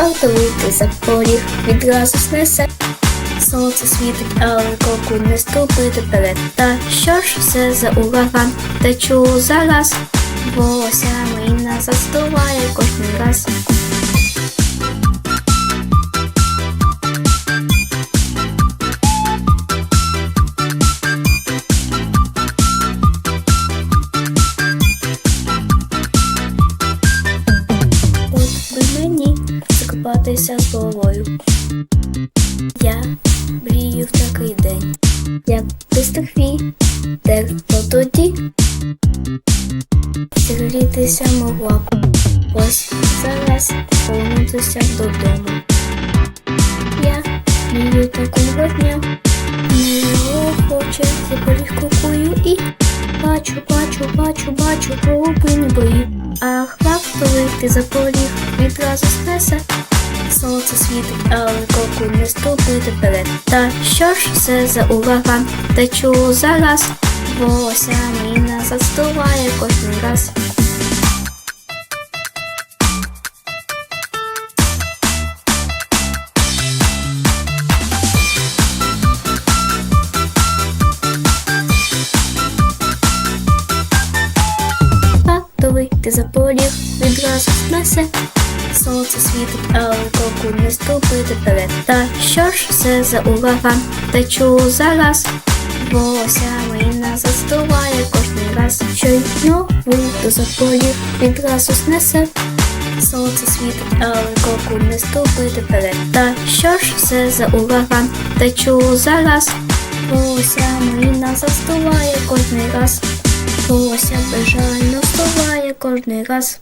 Вийти за поріг, відразу снесе. Сонце світить, але коку не ступити перед. Та що ж все за ураган? Течу зараз, волосся мина застуває кожен раз. Закопатися з головою. Я мрію в такий день, як пистих вітер, то тоді зігрітися могла. Ось зараз повернутися додому. Я мрію такого дня, не його хоче, запоріг кукую і бачу, бачу, бачу, бачу, голубині бої. Ах, варто вийти за поріг, відразу снесе. Сонце світить, але коку не ступити перед. Та що ж це за ураган? Течу зараз, волосся міна застуває кожен раз. Варто вийти за поріг, відразу снесе. Сонце світить, але кроку не ступити перед. Та що ж це за ураган? Течу зараз, волосся мина застуває кожен раз. Щойно вийду за поріг, відразу снесе. Сонце світить, але кроку не ступити перед. Та що ж це за ураган? Течу зараз, волосся мина застуває кожен раз. Волосся безжально встуває кожен раз.